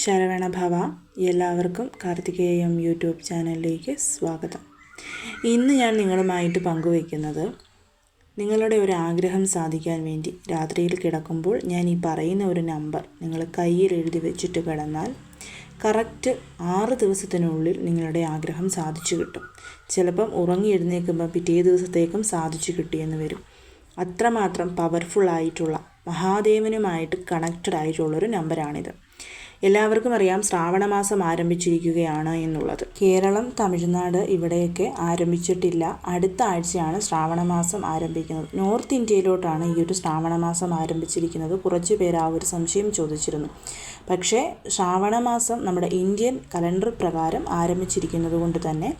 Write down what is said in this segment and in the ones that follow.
ശരവണ ഭവ എല്ലാവർക്കും കാർത്തികേയം യൂട്യൂബ് ചാനലിലേക്ക് സ്വാഗതം. ഇന്ന് ഞാൻ നിങ്ങളുമായിട്ട് പങ്കുവയ്ക്കുന്നത് നിങ്ങളുടെ ഒരു ആഗ്രഹം സാധിക്കാൻ വേണ്ടി രാത്രിയിൽ കിടക്കുമ്പോൾ ഞാൻ ഈ പറയുന്ന ഒരു നമ്പർ നിങ്ങൾ കയ്യിൽ എഴുതി വെച്ചിട്ട് കിടന്നാൽ കറക്റ്റ് ആറ് ദിവസത്തിനുള്ളിൽ നിങ്ങളുടെ ആഗ്രഹം സാധിച്ചു കിട്ടും. ചിലപ്പം ഉറങ്ങി എഴുന്നേൽക്കുമ്പോൾ പിറ്റേ ദിവസത്തേക്കും സാധിച്ചു കിട്ടിയെന്ന് വരും. അത്രമാത്രം പവർഫുൾ ആയിട്ടുള്ള മഹാദേവനുമായിട്ട് കണക്റ്റഡ് ആയിട്ടുള്ളൊരു നമ്പറാണിത്. എല്ലാവർക്കും അറിയാം ശ്രാവണമാസം ആരംഭിച്ചിരിക്കുകയാണ് എന്നുള്ളത്. കേരളം തമിഴ്നാട് ഇവിടെയൊക്കെ ആരംഭിച്ചിട്ടില്ല. അടുത്ത ആഴ്ചയാണ് ശ്രാവണമാസം ആരംഭിക്കുന്നത്. നോർത്ത് ഇന്ത്യയിലോട്ടാണ് ഈ ഒരു ശ്രാവണമാസം ആരംഭിച്ചിരിക്കുന്നത്. കുറച്ച് പേർ ആ ഒരു സംശയം ചോദിച്ചിരുന്നു. പക്ഷേ ശ്രാവണമാസം നമ്മുടെ ഇന്ത്യൻ കലണ്ടർ പ്രകാരം ആരംഭിച്ചിരിക്കുന്നത് കൊണ്ട് തന്നെ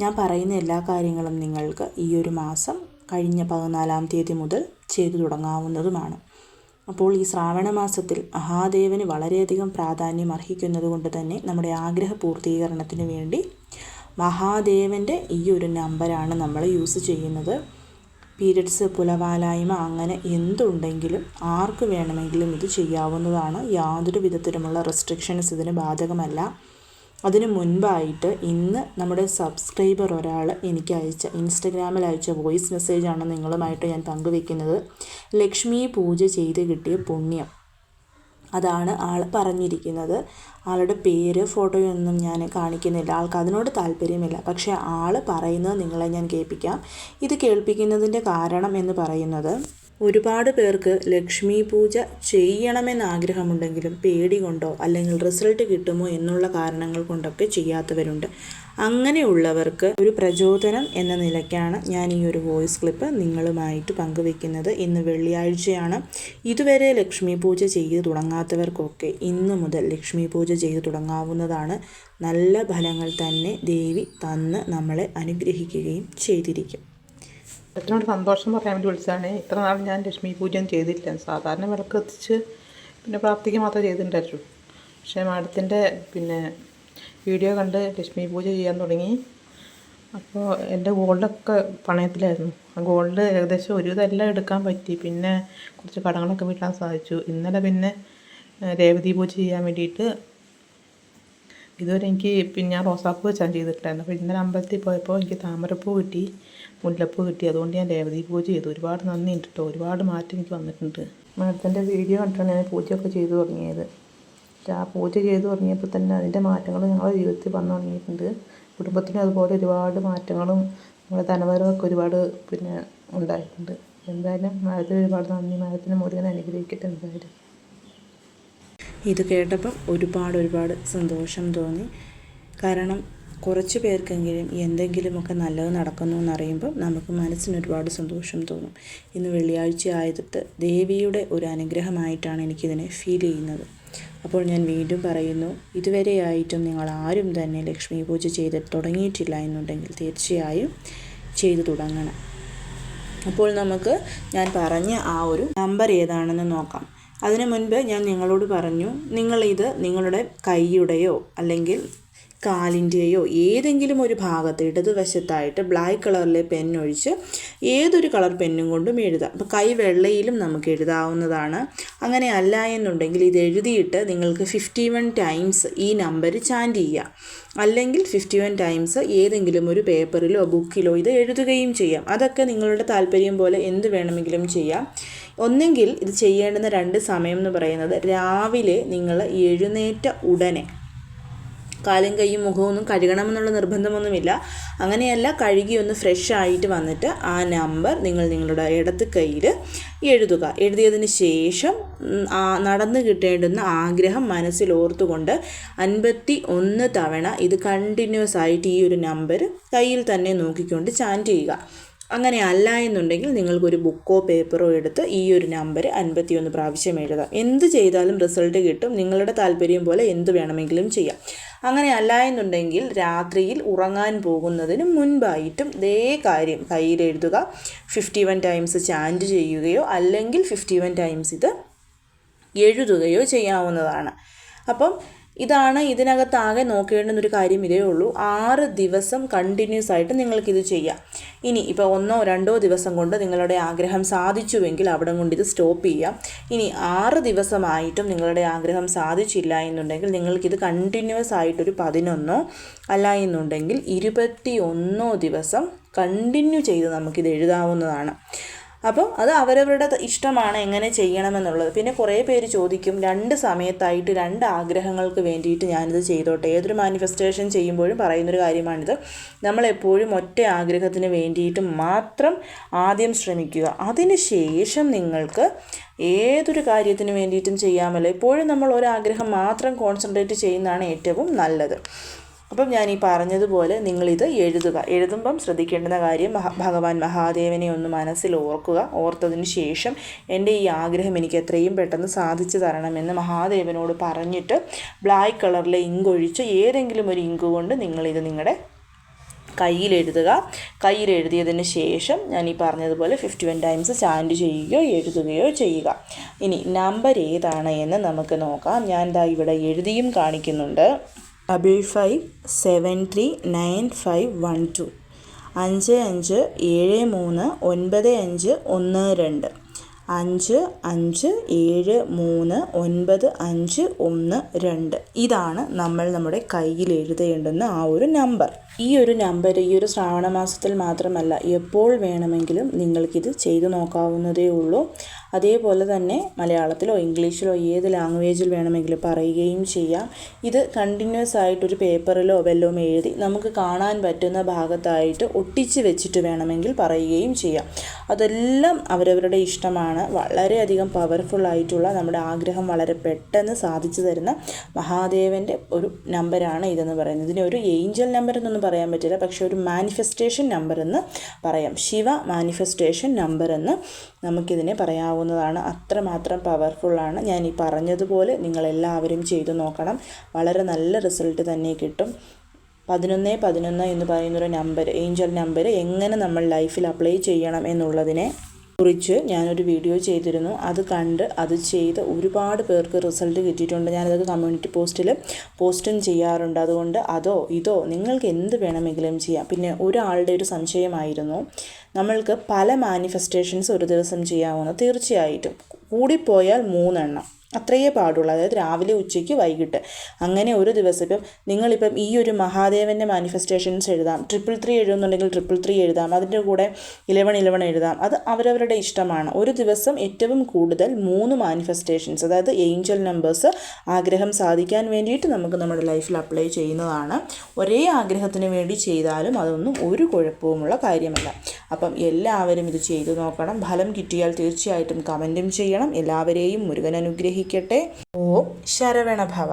ഞാൻ പറയുന്ന എല്ലാ കാര്യങ്ങളും നിങ്ങൾക്ക് ഈ ഒരു മാസം കഴിഞ്ഞ പതിനാലാം തീയതി മുതൽ ചെയ്തു തുടങ്ങാവുന്നതുമാണ്. അപ്പോൾ ഈ ശ്രാവണ മാസത്തിൽ മഹാദേവന് വളരെയധികം പ്രാധാന്യം അർഹിക്കുന്നത് കൊണ്ട് തന്നെ നമ്മുടെ ആഗ്രഹ പൂർത്തീകരണത്തിന് വേണ്ടി മഹാദേവന്റെ ഈ ഒരു നമ്പറാണ് നമ്മൾ യൂസ് ചെയ്യുന്നത്. പീരിയഡ്സ് പുലവാലായ്മ അങ്ങനെ എന്തുണ്ടെങ്കിലും ആർക്ക് വേണമെങ്കിലും ഇത് ചെയ്യാവുന്നതാണ്. യാതൊരു വിധത്തിലുമുള്ള റെസ്ട്രിക്ഷൻസ് ഇതിന് ബാധകമല്ല. അതിന് മുൻപായിട്ട് ഇന്ന് നമ്മുടെ സബ്സ്ക്രൈബർ ഒരാൾ എനിക്ക് അയച്ച ഇൻസ്റ്റഗ്രാമിൽ അയച്ച വോയിസ് മെസ്സേജാണ് നിങ്ങളുമായിട്ട് ഞാൻ പങ്കുവെക്കുന്നത്. ലക്ഷ്മി പൂജ ചെയ്ത് കിട്ടിയ പുണ്യം. അതാണ് ആൾ പറഞ്ഞിരിക്കുന്നത്. ആളുടെ പേര് ഫോട്ടോയൊന്നും ഞാൻ കാണിക്കുന്നില്ല. ആൾക്ക് അതിനോട് താല്പര്യമില്ല. പക്ഷേ ആൾ പറയുന്നത് നിങ്ങളെ ഞാൻ കേൾപ്പിക്കാം. ഇത് കേൾപ്പിക്കുന്നതിന്റെ കാരണം എന്ന് പറയുന്നത് ഒരുപാട് പേർക്ക് ലക്ഷ്മി പൂജ ചെയ്യണമെന്ന് ആഗ്രഹമുണ്ടെങ്കിലും പേടി കൊണ്ടോ അല്ലെങ്കിൽ റിസൾട്ട് കിട്ടുമോ എന്നുള്ള കാരണങ്ങൾ കൊണ്ടൊക്കെ ചെയ്യാത്തവരുണ്ട്. അങ്ങനെയുള്ളവർക്ക് ഒരു പ്രചോദനം എന്ന നിലയ്ക്കാണ് ഞാൻ ഈ ഒരു വോയിസ് ക്ലിപ്പ് നിങ്ങളുമായിട്ട് പങ്കുവെക്കുന്നത്. ഇന്ന് വെള്ളിയാഴ്ചയാണ്. ഇതുവരെ ലക്ഷ്മി പൂജ ചെയ്ത് തുടങ്ങാത്തവർക്കൊക്കെ ഇന്നു മുതൽ ലക്ഷ്മി പൂജ ചെയ്ത് തുടങ്ങാവുന്നതാണ്. നല്ല ഫലങ്ങൾ തന്നെ ദേവി തന്ന് നമ്മളെ അനുഗ്രഹിക്കുകയും ചെയ്തിരിക്കും. അച്ഛനോട് സന്തോഷം പറയാൻ വേണ്ടി വിളിച്ചതാണ്. ഇത്ര നാൾ ഞാൻ ലക്ഷ്മി പൂജ ചെയ്തില്ല. സാധാരണ വിളക്ക് എത്തിച്ച് പിന്നെ പ്രാപ്തിക്ക് മാത്രമേ ചെയ്തിട്ടുണ്ടായിരുന്നു പക്ഷേ മാഡത്തിന്റെ പിന്നെ വീഡിയോ കണ്ട് ലക്ഷ്മി പൂജ ചെയ്യാൻ തുടങ്ങി. അപ്പോൾ എന്റെ ഗോൾഡൊക്കെ പണയത്തിലായിരുന്നു. ആ ഗോൾഡ് ഏകദേശം ഒരു ഇതെല്ലാം എടുക്കാൻ പറ്റി. പിന്നെ കുറച്ച് കടങ്ങളൊക്കെ വീട്ടാൻ സാധിച്ചു. ഇന്നലെ പിന്നെ രേവതി പൂജ ചെയ്യാൻ വേണ്ടിയിട്ട് ഇതുവരെ എനിക്ക് പിന്നെ ഞാൻ റോസാപ്പൂ വെച്ചാണ് ചെയ്തിട്ടുണ്ടായിരുന്നു അപ്പോൾ ഇന്നലെ അമ്പലത്തിൽ പോയപ്പോൾ എനിക്ക് താമരപ്പൂ കിട്ടി. മുല്ലപ്പൂ കിട്ടി. അതുകൊണ്ട് ഞാൻ രേവതി പൂജ ചെയ്തു. ഒരുപാട് നന്ദിയുണ്ട് കേട്ടോ ഒരുപാട് മാറ്റം എനിക്ക് വന്നിട്ടുണ്ട്. മാഡത്തിന്റെ വീഡിയോ കണ്ടിട്ടാണ് ഞാൻ പൂജയൊക്കെ ചെയ്തു തുടങ്ങിയത്. പക്ഷേ ആ പൂജ ചെയ്തു തുടങ്ങിയപ്പോൾ തന്നെ അതിന്റെ മാറ്റങ്ങൾ ഞങ്ങളുടെ ജീവിതത്തിൽ വന്നു തുടങ്ങിയിട്ടുണ്ട്. കുടുംബത്തിനും അതുപോലെ ഒരുപാട് മാറ്റങ്ങളും നമ്മുടെ ധനപരമൊക്കെ ഒരുപാട് പിന്നെ ഉണ്ടായിട്ടുണ്ട്. എന്തായാലും മാഡത്തിന് ഒരുപാട് നന്ദി. മാഡത്തിന് മുരുകൻ അനുഗ്രഹിക്കട്ടെ എന്തായാലും. ഇത് കേട്ടപ്പം ഒരുപാട് ഒരുപാട് സന്തോഷം തോന്നി. കാരണം കുറച്ച് പേർക്കെങ്കിലും എന്തെങ്കിലുമൊക്കെ നല്ലത് നടക്കുന്നു എന്നറിയുമ്പോൾ നമുക്ക് മനസ്സിന് ഒരുപാട് സന്തോഷം തോന്നും. ഇന്ന് വെള്ളിയാഴ്ച ആയതിട്ട് ദേവിയുടെ ഒരു അനുഗ്രഹമായിട്ടാണ് എനിക്കിതിനെ ഫീൽ ചെയ്യുന്നത്. അപ്പോൾ ഞാൻ വീണ്ടും പറയുന്നു ഇതുവരെയായിട്ടും നിങ്ങൾ ആരും തന്നെ ലക്ഷ്മി പൂജ ചെയ്ത് തുടങ്ങിയിട്ടില്ല എന്നുണ്ടെങ്കിൽ തീർച്ചയായും ചെയ്തു തുടങ്ങണം. അപ്പോൾ നമുക്ക് ഞാൻ പറഞ്ഞ ആ ഒരു നമ്പർ ഏതാണെന്ന് നോക്കാം. അതിനു മുൻപ് ഞാൻ നിങ്ങളോട് പറഞ്ഞു നിങ്ങളിത് നിങ്ങളുടെ കൈയുടെയോ അല്ലെങ്കിൽ കാലിന്റെയോ ഏതെങ്കിലും ഒരു ഭാഗത്ത് ഇടതുവശത്തായിട്ട് ബ്ലാക്ക് കളറിലെ പെന്നൊഴിച്ച് ഏതൊരു കളർ പെന്നും കൊണ്ടും എഴുതാം. അപ്പോൾ കൈ വെള്ളയിലും നമുക്ക് എഴുതാവുന്നതാണ്. അങ്ങനെ അല്ല എന്നുണ്ടെങ്കിൽ ഇത് എഴുതിയിട്ട് നിങ്ങൾക്ക് ഫിഫ്റ്റി വൺ ടൈംസ് ഈ നമ്പർ ചാൻഡ് ചെയ്യുക അല്ലെങ്കിൽ ഫിഫ്റ്റി വൺ ടൈംസ് ഏതെങ്കിലും ഒരു പേപ്പറിലോ ബുക്കിലോ ഇത് എഴുതുകയും ചെയ്യാം. അതൊക്കെ നിങ്ങളുടെ താല്പര്യം പോലെ എന്ത് വേണമെങ്കിലും ചെയ്യാം. ഒന്നെങ്കിൽ ഇത് ചെയ്യേണ്ടുന്ന രണ്ട് സമയം എന്ന് പറയുന്നത് രാവിലെ നിങ്ങൾ എഴുന്നേറ്റ ഉടനെ കാലും കൈയും മുഖമൊന്നും കഴുകണമെന്നുള്ള നിർബന്ധമൊന്നുമില്ല. അങ്ങനെയല്ല കഴുകി ഒന്ന് ഫ്രഷ് ആയിട്ട് വന്നിട്ട് ആ നമ്പർ നിങ്ങൾ നിങ്ങളുടെ ഇടത്ത് കയ്യിൽ എഴുതുക. എഴുതിയതിന് ശേഷം നടന്നു കിട്ടേണ്ടുന്ന ആഗ്രഹം മനസ്സിൽ ഓർത്തുകൊണ്ട് അൻപത്തി ഒന്ന് തവണ ഇത് കണ്ടിന്യൂസ് ആയിട്ട് ഈ ഒരു നമ്പർ കയ്യിൽ തന്നെ നോക്കിക്കൊണ്ട് ചാന്റ് ചെയ്യുക. അങ്ങനെ അല്ല എന്നുണ്ടെങ്കിൽ നിങ്ങൾക്കൊരു ബുക്കോ പേപ്പറോ എടുത്ത് ഈ ഒരു നമ്പർ അൻപത്തിയൊന്ന് പ്രാവശ്യം എഴുതാം. എന്ത് ചെയ്താലും റിസൾട്ട് കിട്ടും. നിങ്ങളുടെ താല്പര്യം പോലെ എന്ത് വേണമെങ്കിലും ചെയ്യാം. അങ്ങനെ അല്ല എന്നുണ്ടെങ്കിൽ രാത്രിയിൽ ഉറങ്ങാൻ പോകുന്നതിന് മുൻപായിട്ടും ഇതേ കാര്യം കയ്യിൽ എഴുതുക. ഫിഫ്റ്റി വൺ ടൈംസ് ചാന്റ് ചെയ്യുകയോ അല്ലെങ്കിൽ ഫിഫ്റ്റി വൺ ടൈംസ് ഇത് എഴുതുകയോ ചെയ്യാവുന്നതാണ്. അപ്പം ഇതാണ് ഇതിനകത്ത് ആകെ നോക്കേണ്ടുന്ന ഒരു കാര്യം ഇതേ ഉള്ളൂ. ആറ് ദിവസം കണ്ടിന്യൂസ് ആയിട്ട് നിങ്ങൾക്കിത് ചെയ്യാം. ഇനി ഇപ്പോൾ ഒന്നോ രണ്ടോ ദിവസം കൊണ്ട് നിങ്ങളുടെ ആഗ്രഹം സാധിച്ചുവെങ്കിൽ അവിടെ കൊണ്ട് ഇത് സ്റ്റോപ്പ് ചെയ്യാം. ഇനി ആറ് ദിവസമായിട്ടും നിങ്ങളുടെ ആഗ്രഹം സാധിച്ചില്ല എന്നുണ്ടെങ്കിൽ നിങ്ങൾക്കിത് കണ്ടിന്യൂസ് ആയിട്ടൊരു പതിനൊന്നോ അല്ല എന്നുണ്ടെങ്കിൽ ഇരുപത്തി ഒന്നോ ദിവസം കണ്ടിന്യൂ ചെയ്ത് നമുക്കിത് എഴുതാവുന്നതാണ്. അപ്പോൾ അത് അവരവരുടെ ഇഷ്ടമാണ് എങ്ങനെ ചെയ്യണമെന്നുള്ളത്. പിന്നെ കുറേ പേര് ചോദിക്കും രണ്ട് സമയത്തായിട്ട് രണ്ട് ആഗ്രഹങ്ങൾക്ക് വേണ്ടിയിട്ട് ഞാനിത് ചെയ്തോട്ടെ. ഏതൊരു മാനിഫെസ്റ്റേഷൻ ചെയ്യുമ്പോഴും പറയുന്നൊരു കാര്യമാണിത്. നമ്മളെപ്പോഴും ഒറ്റ ആഗ്രഹത്തിന് വേണ്ടിയിട്ട് മാത്രം ആദ്യം ശ്രമിക്കുക. അതിന് ശേഷം നിങ്ങൾക്ക് ഏതൊരു കാര്യത്തിന് വേണ്ടിയിട്ടും ചെയ്യാമല്ലോ. എപ്പോഴും നമ്മൾ ഒരാഗ്രഹം മാത്രം കോൺസെൻട്രേറ്റ് ചെയ്യുന്നതാണ് ഏറ്റവും നല്ലത്. അപ്പം ഞാൻ ഈ പറഞ്ഞതുപോലെ നിങ്ങളിത് എഴുതുക. എഴുതുമ്പം ശ്രദ്ധിക്കേണ്ടുന്ന കാര്യം ഭഗവാൻ മഹാദേവനെ ഒന്ന് മനസ്സിൽ ഓർക്കുക. ഓർത്തതിന് ശേഷം എന്റെ ഈ ആഗ്രഹം എനിക്ക് എത്രയും പെട്ടെന്ന് സാധിച്ചു തരണമെന്ന് മഹാദേവനോട് പറഞ്ഞിട്ട് ബ്ലാക്ക് കളറിലെ ഇങ്ക് ഒഴിച്ച് ഏതെങ്കിലും ഒരു ഇങ്ക് കൊണ്ട് നിങ്ങളിത് നിങ്ങളുടെ കയ്യിൽ എഴുതിയതിന് ശേഷം ഞാൻ ഈ പറഞ്ഞതുപോലെ ഫിഫ്റ്റി വൺ ടൈംസ് ചാൻഡ് ചെയ്യുകയോ എഴുതുകയോ ചെയ്യുക. ഇനി നമ്പർ ഏതാണ് എന്ന് നമുക്ക് നോക്കാം. ഞാൻ ദാ ഇവിടെ എഴുതിയും കാണിക്കുന്നുണ്ട്. Double five seven three nine five one two. അഞ്ച് അഞ്ച് ഏഴ് മൂന്ന് ഒൻപത് അഞ്ച് ഒന്ന് രണ്ട്. അഞ്ച് അഞ്ച് ഏഴ് മൂന്ന് ഒൻപത് അഞ്ച് ഒന്ന് രണ്ട്. ഇതാണ് നമ്മൾ നമ്മുടെ കയ്യിൽ എഴുതേണ്ടുന്ന ആ ഒരു നമ്പർ. ഈ ഒരു നമ്പർ ഈ ഒരു ശ്രാവണ മാസത്തിൽ മാത്രമല്ല എപ്പോൾ വേണമെങ്കിലും നിങ്ങൾക്കിത് ചെയ്തു നോക്കാവുന്നതേ ഉള്ളൂ. അതേപോലെ തന്നെ മലയാളത്തിലോ ഇംഗ്ലീഷിലോ ഏത് ലാംഗ്വേജിൽ വേണമെങ്കിലും പറയുകയും ചെയ്യാം. ഇത് കണ്ടിന്യൂസ് ആയിട്ട് ഒരു പേപ്പറിലോ വല്ലതും എഴുതി നമുക്ക് കാണാൻ പറ്റുന്ന ഭാഗത്തായിട്ട് ഒട്ടിച്ച് വെച്ചിട്ട് വേണമെങ്കിൽ പറയുകയും ചെയ്യാം. അതെല്ലാം അവരവരുടെ ഇഷ്ടമാണ്. വളരെയധികം പവർഫുൾ ആയിട്ടുള്ള നമ്മുടെ ആഗ്രഹം വളരെ പെട്ടെന്ന് സാധിച്ചു തരുന്ന മഹാദേവന്റെ ഒരു നമ്പറാണ് ഇതെന്ന് പറയുന്നത്. ഇതിനെ ഒരു ഏഞ്ചൽ നമ്പർ എന്നൊന്നും പറയാൻ പറ്റില്ല. പക്ഷേ ഒരു മാനിഫെസ്റ്റേഷൻ നമ്പർ എന്ന് പറയാം. ശിവ മാനിഫെസ്റ്റേഷൻ നമ്പർ എന്ന് നമുക്കിതിനെ പറയാവുന്നതാണ് അത്രമാത്രം പവർഫുള്ളാണ് ഞാൻ ഈ പറഞ്ഞതുപോലെ നിങ്ങളെല്ലാവരും ചെയ്തു നോക്കണം. വളരെ നല്ല റിസൾട്ട് തന്നെ കിട്ടും. പതിനൊന്ന് പതിനൊന്ന് എന്ന് പറയുന്നൊരു നമ്പർ ഏഞ്ചൽ നമ്പർ എങ്ങനെ നമ്മൾ ലൈഫിൽ അപ്ലൈ ചെയ്യണം എന്നുള്ളതിനെ കുറിച്ച് ഞാനൊരു വീഡിയോ ചെയ്തിരുന്നു. അത് കണ്ട് അത് ചെയ്ത് ഒരുപാട് പേർക്ക് റിസൾട്ട് കിട്ടിയിട്ടുണ്ട്. ഞാനതൊക്കെ കമ്മ്യൂണിറ്റി പോസ്റ്റിൽ പോസ്റ്റും ചെയ്യാറുണ്ട്. അതുകൊണ്ട് അതോ ഇതോ നിങ്ങൾക്ക് എന്ത് വേണമെങ്കിലും ചെയ്യാം. പിന്നെ ഒരാളുടെ ഒരു സംശയമായിരുന്നു. നമ്മൾക്ക് പല മാനിഫെസ്റ്റേഷൻസ് ഒരു ദിവസം ചെയ്യാവുന്ന തീർച്ചയായിട്ടും. കൂടിപ്പോയാൽ മൂന്നെണ്ണം. അത്രയേ പാടുള്ളൂ. അതായത് രാവിലെ ഉച്ചയ്ക്ക് വൈകിട്ട്. അങ്ങനെ ഒരു ദിവസം ഇപ്പം നിങ്ങളിപ്പം ഈ ഒരു മഹാദേവന്റെ മാനിഫെസ്റ്റേഷൻസ് എഴുതാം. ട്രിപ്പിൾ ത്രീ എഴുതുന്നുണ്ടെങ്കിൽ ട്രിപ്പിൾ ത്രീ എഴുതാം. അതിന്റെ കൂടെ ഇലവൺ ഇലവൺ എഴുതാം. അത് അവരവരുടെ ഇഷ്ടമാണ്. ഒരു ദിവസം ഏറ്റവും കൂടുതൽ മൂന്ന് മാനിഫെസ്റ്റേഷൻസ് അതായത് ഏഞ്ചൽ നമ്പേഴ്സ് ആഗ്രഹം സാധിക്കാൻ വേണ്ടിയിട്ട് നമുക്ക് നമ്മുടെ ലൈഫിൽ അപ്ലൈ ചെയ്യുന്നതാണ്. ഒരേ ആഗ്രഹത്തിന് വേണ്ടി ചെയ്താലും അതൊന്നും ഒരു കുഴപ്പവുമുള്ള കാര്യമല്ല. അപ്പം എല്ലാവരും ഇത് ചെയ്തു നോക്കണം. ഫലം കിട്ടിയാൽ തീർച്ചയായിട്ടും കമന്റും ചെയ്യണം. എല്ലാവരെയും മുരുകൻ അനുഗ്രഹിക്കട്ടെ. ഓം ശരവണഭവ.